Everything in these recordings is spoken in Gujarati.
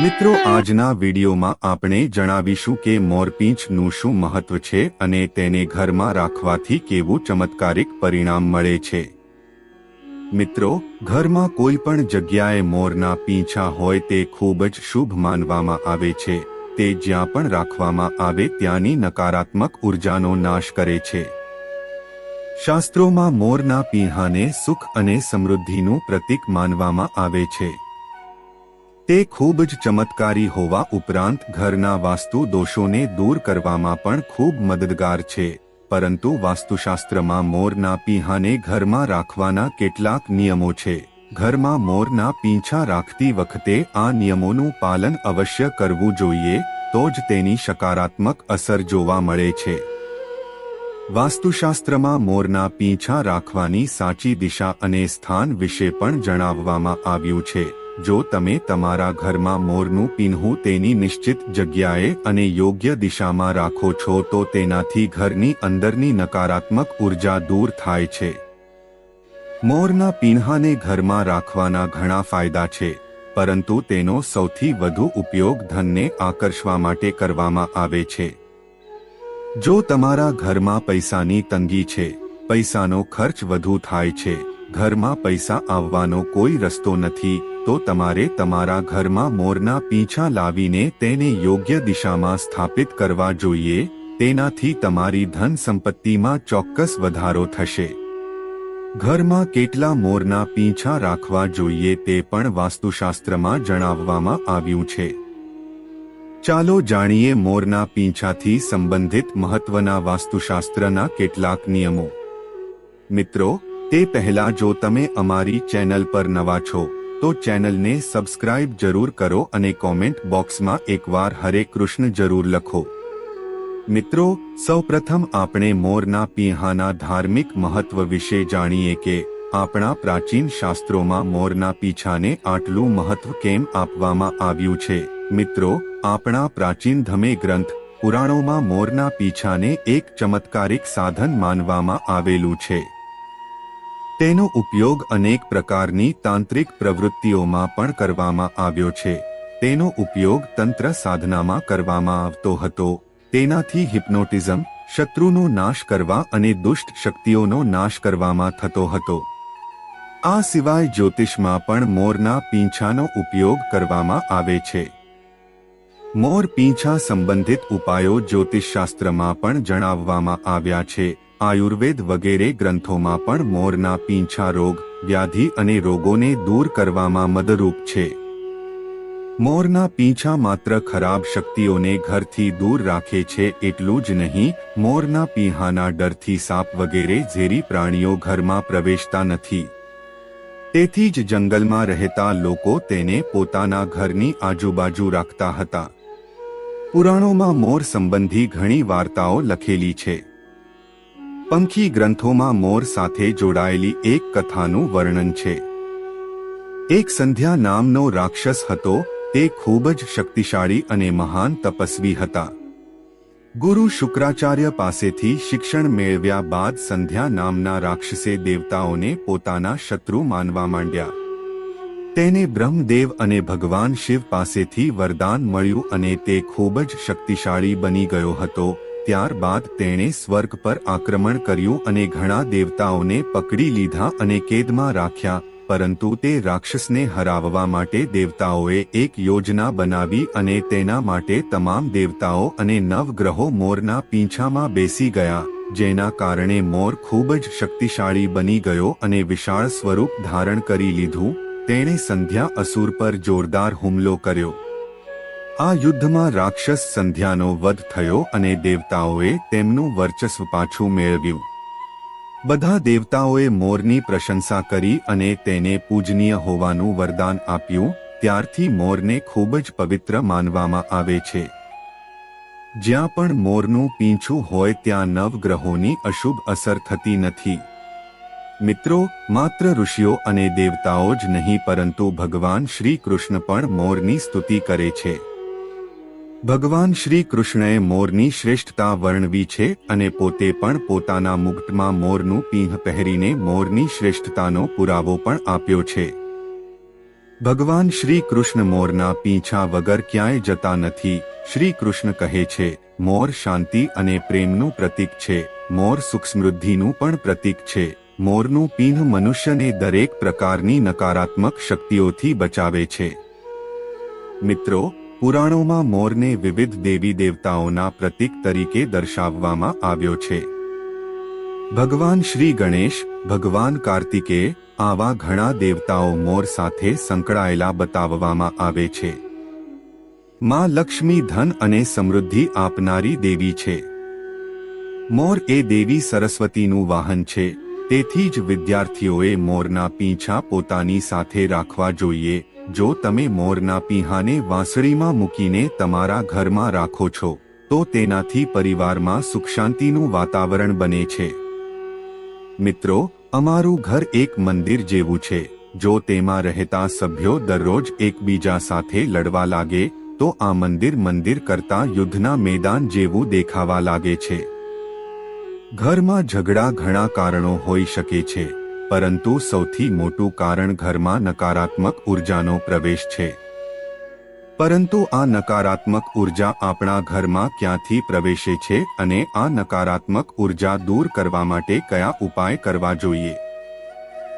મિત્રો, આજના વિડીયોમાં આપણે જણાવીશું કે મોરપીંછનું શું મહત્વ છે અને તેને ઘરમાં રાખવાથી કેવું ચમત્કારિક પરિણામ મળે છે. મિત્રો, ઘરમાં કોઈ પણ જગ્યાએ મોરના પીંછા હોય તે ખૂબ જ શુભ માનવામાં આવે છે. તે જ્યાં પણ રાખવામાં આવે ત્યાંની નકારાત્મક ઉર્જાનો નાશ કરે છે. શાસ્ત્રોમાં મોરના પીંહાને સુખ અને સમૃદ્ધિનું પ્રતીક માનવામાં આવે છે. તે ખૂબ જ ચમત્કારી હોવા ઉપરાંત ઘરના વાસ્તુ દોષોને દૂર કરવામાં પણ ખૂબ મદદગાર છે, પરંતુ વાસ્તુશાસ્ત્રમાં મોરના પીંહાને ઘરમાં રાખવાના કેટલાક નિયમો છે. ઘરમાં મોરના પીંછા રાખતી વખતે આ નિયમોનું પાલન અવશ્ય કરવું જોઈએ, તો જ તેની સકારાત્મક અસર જોવા મળે છે. વાસ્તુશાસ્ત્રમાં મોરના પીંછા રાખવાની સાચી દિશા અને સ્થાન વિશે પણ જણાવવામાં આવ્યું છે. જો તમે તમારા ઘરમાં મોરનું પિન્હું તેની નિશ્ચિત જગ્યાએ અને યોગ્ય દિશામાં રાખો છો તો તેનાથી ઘરની અંદરની નકારાત્મક ઊર્જા દૂર થાય છે. મોરના પીન્હાને ઘરમાં રાખવાના ઘણા ફાયદા છે, પરંતુ તેનો સૌથી વધુ ઉપયોગ ધનને આકર્ષવા માટે કરવામાં આવે છે. જો તમારા ઘરમાં પૈસાની તંગી છે, પૈસાનો ખર્ચ વધુ થાય છે. ઘરમાં પૈસા આવવાનો કોઈ રસ્તો નથી, તો તમારે તમારા ઘરમાં મોરના પીંછા લાવીને તેને યોગ્ય દિશામાં સ્થાપિત કરવા જોઈએ, તેનાથી તમારી ધન સંપત્તિમાં ચોક્કસ વધારો થશે. ઘરમાં કેટલા મોરના પીંછા રાખવા જોઈએ તે પણ વાસ્તુશાસ્ત્રમાં જણાવવામાં આવ્યું છે. ચાલો જાણીએ મોરના પીંછાથી સંબંધિત મહત્વના વાસ્તુશાસ્ત્રના કેટલાક નિયમો. મિત્રો તે પહેલા જો તમે અમારી ચેનલ પર નવા છો, તો ચેનલને સબસ્ક્રાઇબ જરૂર કરો અને કોમેન્ટ બોક્સમાં એકવાર હરે કૃષ્ણ જરૂર લખો. મિત્રો, સૌપ્રથમ આપણે મોરના પીહાના ધાર્મિક મહત્વ વિશે જાણીએ કે આપણા પ્રાચીન શાસ્ત્રોમાં મોરના પીછાને આટલું મહત્વ કેમ આપવામાં આવ્યું છે. મિત્રો, આપણા પ્રાચીન ધમે ગ્રંથ પુરાણોમાં મોરના પીછાને એક ચમત્કારિક સાધન માનવામાં આવેલું છે. તેનો ઉપયોગ અનેક પ્રકારની તાંત્રિક પ્રવૃત્તિઓમાં પણ કરવામાં આવ્યો છે. તેનો ઉપયોગ તંત્ર સાધનામાં કરવામાં આવતો હતો. તેનાથી હિપ્નોટિઝમ શત્રુનો નાશ કરવા અને દુષ્ટ શક્તિઓનો નાશ કરવામાં થતો હતો. આ સિવાય જ્યોતિષમાં પણ મોરના પીંછાનો ઉપયોગ કરવામાં આવે છે. મોર પીંછા સંબંધિત ઉપાયો જ્યોતિષશાસ્ત્રમાં પણ જણાવવામાં આવ્યા છે. આયુર્વેદ વગેરે ગ્રંથોમાં પણ મોરના પીંછા રોગ, વ્યાધિ અને રોગોને દૂર કરવામાં મદરૂપ છે. મોરના પીંછા માત્ર ખરાબ શક્તિઓને ઘરથી દૂર રાખે છે એટલું જ નહીં, મોરના પીંહાના ડરથી સાપ વગેરે ઝેરી પ્રાણીઓ ઘરમાં પ્રવેશતા નથી. તેથી જ જંગલમાં રહેતા લોકો તેને પોતાના ઘરની આજુબાજુ રાખતા હતા. પુરાણોમાં મોર સંબંધી ઘણી વાર્તાઓ લખેલી છે. પંખી ગ્રંથોમાં મોર સાથે જોડાયેલી એક કથાનું વર્ણન છે. એક સંધ્યા નામનો રાક્ષસ હતો, તે ખૂબ જ શક્તિશાળી અને મહાન તપસ્વી હતા. ગુરુ શુક્રાચાર્ય પાસેથી શિક્ષણ મેળવ્યા બાદ સંધ્યા નામના રાક્ષસે દેવતાઓને પોતાના શત્રુ માનવા માંડ્યા. તેને બ્રહ્મદેવ અને ભગવાન શિવ પાસેથી વરદાન મળ્યું અને તે ખૂબ જ શક્તિશાળી બની ગયો હતો. ત્યારબાદ તેણે સ્વર્ગ પર આક્રમણ કર્યું અને ઘણા દેવતાઓને પકડી લીધા અને કેદમાં રાખ્યા, પરંતુ તે રાક્ષસને હરાવવા માટે દેવતાઓએ એક યોજના બનાવી અને તેના માટે તમામ દેવતાઓ અને નવગ્રહો મોરના પીંછામાં બેસી ગયા, જેના કારણે મોર ખૂબ જ શક્તિશાળી બની ગયો અને વિશાળ સ્વરૂપ ધારણ કરી લીધું. તેણે સંધ્યા અસુર પર જોરદાર હુમલો કર્યો. આ યુદ્ધમાં રાક્ષસ સંધ્યાનો વધ થયો અને દેવતાઓએ તેમનું વર્ચસ્વ પાછું મેળવ્યું. બધા દેવતાઓએ મોરની પ્રશંસા કરી અને તેને પૂજનીય હોવાનું વરદાન આપ્યું, ત્યારથી મોરને ખૂબ જ પવિત્ર માનવામાં આવે છે. જ્યાં પણ મોરનું પીંછું હોય ત્યાં નવગ્રહોની અશુભ અસર થતી નથી. મિત્રો, માત્ર ઋષિઓ અને દેવતાઓ જ નહીં, પરંતુ ભગવાન શ્રી કૃષ્ણ પણ મોરની સ્તુતિ કરે છે. ભગવાન શ્રી કૃષ્ણએ મોરની શ્રેષ્ઠતા વર્ણવી છે અને પોતે પણ પોતાના મુક્તમાં મોરનું પીંહ પહેરીને મોરની શ્રેષ્ઠતાનો પુરાવો પણ આપ્યો છે. ભગવાન શ્રી કૃષ્ણ મોરના પીંછા વગર ક્યાંય જતા નથી. શ્રી કૃષ્ણ કહે છે, મોર શાંતિ અને પ્રેમનું પ્રતીક છે. મોર સુખ સમૃદ્ધિનું પણ પ્રતીક છે. મોરનું પીંહ મનુષ્યને દરેક પ્રકારની નકારાત્મક શક્તિઓથી બચાવે છે. મિત્રો પુરાણોમાં મોરને વિવિધ દેવી દેવતાઓના પ્રતીક તરીકે દર્શાવવામાં આવ્યો છે. ભગવાન શ્રી ગણેશ, ભગવાન કાર્તિકે આવા ઘણા દેવતાઓ મોર સાથે સંકળાયેલા બતાવવામાં આવે છે. માં લક્ષ્મી ધન અને સમૃદ્ધિ આપનારી દેવી છે. મોર એ દેવી સરસ્વતીનું વાહન છે, તેથી જ વિદ્યાર્થીઓએ મોરના પીંછા પોતાની સાથે રાખવા જોઈએ. જો તમે મોરના પીહાને વાંસળીમાં મૂકીને તમારા ઘરમાં રાખો છો, તો તેનાથી પરિવારમાં સુખ શાંતિનું વાતાવરણ બને છે. મિત્રો, અમારું ઘર એક મંદિર જેવું છે. જો તેમાં રહેતા સભ્યો દરરોજ એકબીજા સાથે લડવા લાગે, તો આ મંદિર મંદિર કરતા યુદ્ધના મેદાન જેવું દેખાવા લાગે છે. ઘરમાં ઝઘડા ઘણા કારણો હોઈ શકે છે. પરંતુ સૌથી મોટું કારણ ઘરમાં નકારાત્મક ઉર્જાનો પ્રવેશ છે. પરંતુ આ નકારાત્મક ઊર્જા આપણા ઘરમાં ક્યાંથી પ્રવેશે છે અને આ નકારાત્મક ઊર્જા દૂર કરવા માટે કયા ઉપાય કરવા જોઈએ?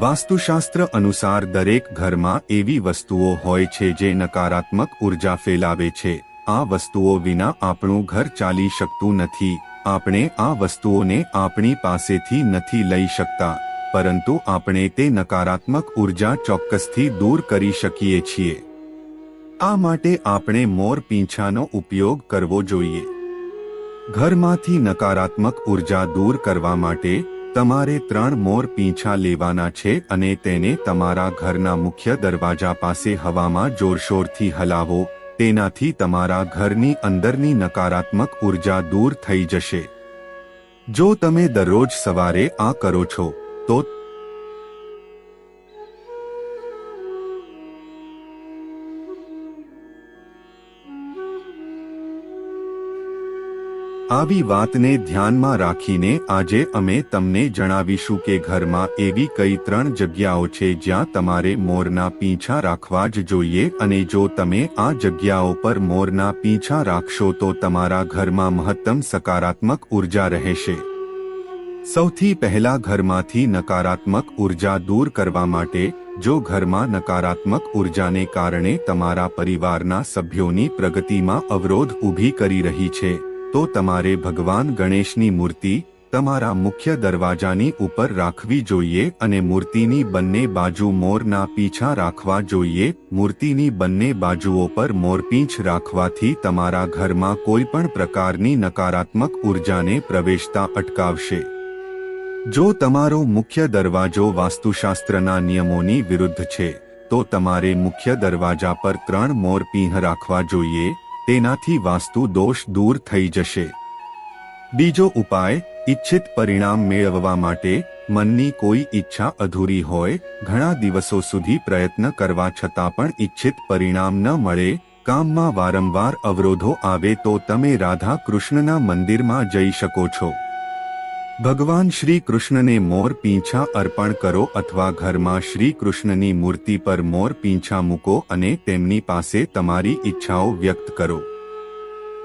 વાસ્તુશાસ્ત્ર અનુસાર દરેક ઘરમાં એવી વસ્તુઓ હોય છે જે નકારાત્મક ઊર્જા ફેલાવે છે. આ વસ્તુઓ વિના આપણું ઘર ચાલી શકતું નથી. આપણે આ વસ્તુઓને આપણી પાસેથી નથી લઈ શકતા. પરંતુ આપણે તે નકારાત્મક ઊર્જા ચોક્કસથી દૂર કરી શકીએ છીએ. આ માટે આપણે મોર પીંછાનો ઉપયોગ કરવો જોઈએ. ઘરમાંથી નકારાત્મક ઊર્જા દૂર કરવા માટે તમારે ત્રણ મોર પીંછા લેવાના છે અને તેને તમારા ઘરના મુખ્ય દરવાજા પાસે હવામાં જોરશોરથી હલાવો, તેનાથી તમારા ઘરની અંદરની નકારાત્મક ઊર્જા દૂર થઈ જશે. જો તમે દરરોજ સવારે આ કરો છો તો આવી વાતને ધ્યાનમાં રાખીને આજે અમે તમને જણાવીશું કે ઘરમાં એવી કઈ ત્રણ જગ્યાઓ છે જ્યાં તમારે મોરના પીંછા રાખવા જ જોઈએ અને જો તમે આ જગ્યાઓ પર મોરના પીંછા રાખશો તો તમારા ઘરમાં મહત્તમ સકારાત્મક ઊર્જા રહેશે. સૌથી પહેલા ઘરમાંથી નકારાત્મક ઊર્જા દૂર કરવા માટે, જો ઘરમાં નકારાત્મક ઉર્જાને કારણે તમારા પરિવારના સભ્યોની પ્રગતિમાં અવરોધ ઊભી કરી રહી છે, તો તમારે ભગવાન ગણેશની મૂર્તિ, તમારા મુખ્ય દરવાજાની ઉપર રાખવી જોઈએ અને મૂર્તિની બંને બાજુ મોરના પીછા રાખવા જોઈએ. મૂર્તિની બંને બાજુઓ પર મોરપીંછ રાખવાથી તમારા ઘરમાં કોઈ પણ પ્રકારની નકારાત્મક ઉર્જાને પ્રવેશતા અટકાવશે. જો તમારો મુખ્ય દરવાજો વાસ્તુશાસ્ત્રના નિયમોની વિરુદ્ધ છે, તો તમારે મુખ્ય દરવાજા પર ત્રણ મોરપીંહ રાખવા જોઈએ, તેનાથી વાસ્તુ દોષ દૂર થઈ જશે. બીજો ઉપાય ઇચ્છિત પરિણામ મેળવવા માટે મનની કોઈ ઈચ્છા અધૂરી હોય, ઘણા દિવસો સુધી પ્રયત્ન કરવા છતાં પણ ઇચ્છિત પરિણામ ન મળે, કામમાં વારંવાર અવરોધો આવે તો તમે રાધા કૃષ્ણના મંદિરમાં જઈ શકો છો. ભગવાન શ્રી કૃષ્ણને મોર પીંછા અર્પણ કરો અથવા ઘરમાં શ્રી કૃષ્ણની મૂર્તિ પર મોર પીંછા મૂકો અને તેમની પાસે તમારી ઈચ્છાઓ વ્યક્ત કરો.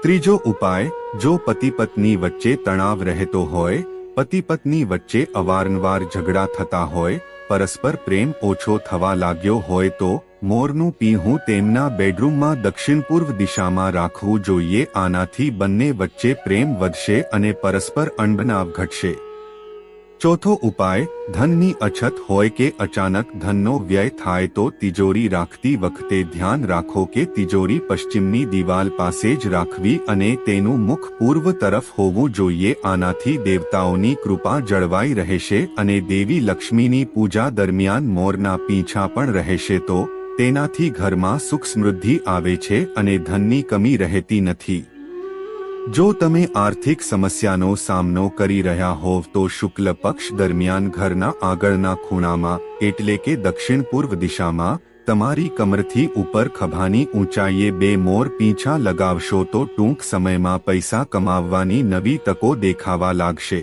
ત્રીજો ઉપાય, જો પતિ પત્ની વચ્ચે તણાવ રહેતો હોય પતિ પત્ની વચ્ચે અવારનવાર ઝઘડા થતા હોય, પરસ્પર પ્રેમ ઓછો થવા લાગ્યો હોય તો મોરનું પીહું તેમના બેડરૂમમાં દક્ષિણ પૂર્વ દિશામાં રાખવું જોઈએ. આનાથી બંને વચ્ચે પ્રેમ વધશે અને પરસ્પર અણબનાવ ઘટશે. ચોથો ઉપાય, ધનની અછત હોય કે અચાનક ધનનો વ્યય થાય તો તિજોરી રાખતી વખતે ધ્યાન રાખો કે તિજોરી પશ્ચિમની દિવાલ પાસે જ રાખવી અને તેનું મુખ પૂર્વ તરફ હોવું જોઈએ. આનાથી દેવતાઓની કૃપા જળવાઈ રહેશે અને દેવી લક્ષ્મીની પૂજા દરમિયાન મોરના પીંછા પણ રહેશે તો તેનાથી ઘરમાં સુખ સમૃદ્ધિ આવે છે અને ધનની કમી રહેતી નથી. જો તમે આર્થિક સમસ્યાનો સામનો કરી રહ્યા હોવ તો શુક્લ પક્ષ દરમિયાન ઘરના આગળના ખૂણામાં, એટલે કે દક્ષિણ પૂર્વ દિશામાં, તમારી કમરથી ઉપર ખભાની ઊંચાઈએ બે મોર પીંછા લગાવશો તો ટૂંક સમયમાં પૈસા કમાવવાની નવી તકો દેખાવા લાગશે.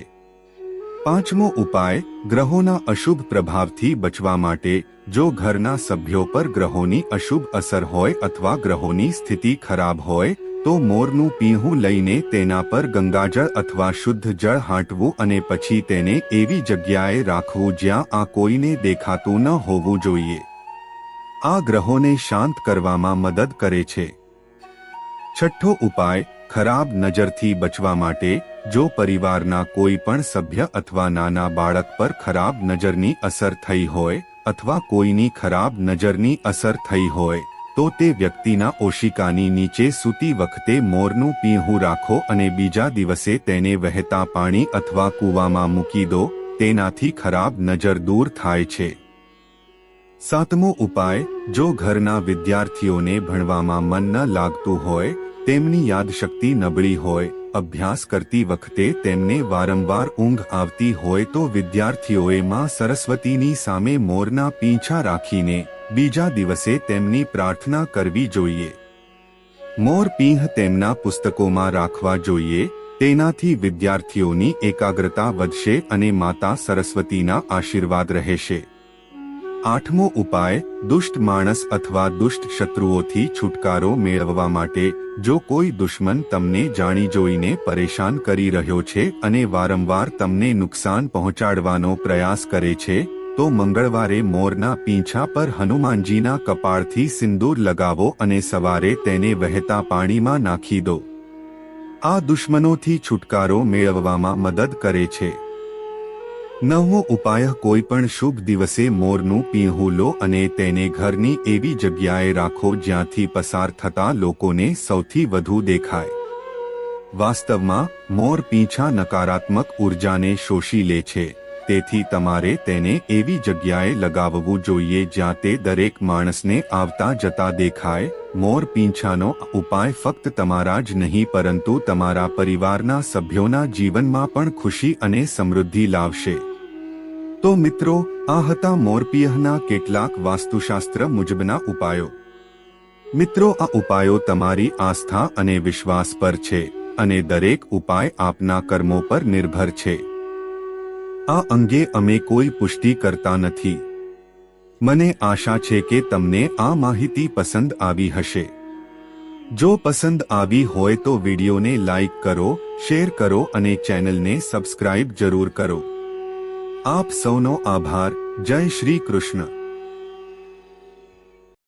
પાંચમો ઉપાય, ગ્રહોના અશુભ પ્રભાવથી બચવા માટે જો ઘરના સભ્યો પર ગ્રહોની અશુભ અસર હોય અથવા ગ્રહોની સ્થિતિ ખરાબ હોય, તો મોરનું પીહું લઈને તેના પર ગંગાજળ અથવા શુદ્ધ જળ હાંટવું અને પછી તેને એવી જગ્યાએ રાખવું જ્યાં આ કોઈને દેખાતું ન હોવું જોઈએ. આ ગ્રહોને શાંત કરવામાં મદદ કરે છે. છઠ્ઠો ઉપાય, ખરાબ નજરથી બચવા માટે, જો પરિવારના કોઈ પણ સભ્ય અથવા નાના બાળક પર ખરાબ નજરની અસર થઈ હોય અથવા કોઈની ખરાબ નજરની અસર થઈ હોય, તો તે વ્યક્તિના ઓશિકાની નીચે સૂતી વખતે મોરનું પીહું રાખો અને બીજા દિવસે તેને વહેતા પાણી અથવા કૂવામાં મૂકી દો, તેનાથી ખરાબ નજર દૂર થાય છે. સાતમો ઉપાય, જો ઘરના વિદ્યાર્થીઓને ભણવામાં મન ન લાગતું હોય, તેમની યાદશક્તિ નબળી હોય અભ્યાસ કરતી વખતે તેમને વારંવાર ઊંઘ આવતી હોય તો વિદ્યાર્થીઓએ માં સરસ્વતીની સામે મોરના પીંછા રાખીને બીજા દિવસે તેમની પ્રાર્થના કરવી જોઈએ. મોર પીંહ તેમના પુસ્તકોમાં રાખવા જોઈએ, તેનાથી વિદ્યાર્થીઓની એકાગ્રતા વધશે અને માતા સરસ્વતીના આશીર્વાદ રહેશે. આઠમો ઉપાય, દુષ્ટ માણસ અથવા દુષ્ટ શત્રુઓથી છુટકારો મેળવવા માટે, જો કોઈ દુશ્મન તમને જાણી જોઈને પરેશાન કરી રહ્યો છે અને વારંવાર તમને નુકસાન પહોંચાડવાનો પ્રયાસ કરે છે, તો મંગળવારે મોરના પીંછા પર હનુમાનજીના કપાળથી સિંદૂર લગાવો અને સવારે તેને વહેતા પાણીમાં નાખી દો. આ દુશ્મનોથી છુટકારો મેળવવામાં મદદ કરે છે. નવમો ઉપાય કોઈ પણ શુભ દિવસે મોરનું પીંહું લો અને તેને ઘરની એવી જગ્યાએ રાખો જ્યાંથી પસાર થતા લોકોને સૌથી વધુ દેખાય. વાસ્તવમાં, મોર પીંછા નકારાત્મક ઉર્જાને શોષી લે છે. તેથી તમારે તેને એવી જગ્યાએ લગાવવું જોઈએ જ્યાં તે દરેક માણસને આવતા જતા દેખાય. મોર પીંછાનો ઉપાય ફક્ત તમારા જ નહીં, પરંતુ તમારા પરિવારના સભ્યોના જીવનમાં પણ ખુશી અને સમૃદ્ધિ લાવશે. તો મિત્રો, આ હતા મોરપિયહના કેટલાક વાસ્તુશાસ્ત્ર મુજબના ઉપાયો. મિત્રો, આ ઉપાયો તમારી આસ્થા અને વિશ્વાસ પર છે અને દરેક ઉપાય આપના કર્મો પર નિર્ભર છે. આ અંગે અમે કોઈ પુષ્ટિ કરતા નથી. મને આશા છે કે તમને આ માહિતી પસંદ આવી હશે. જો પસંદ આવી હોય તો વિડીયોને લાઇક કરો, શેર કરો અને ચેનલને સબસ્ક્રાઇબ જરૂર કરો. આપ સૌનો આભાર. જય શ્રી કૃષ્ણ.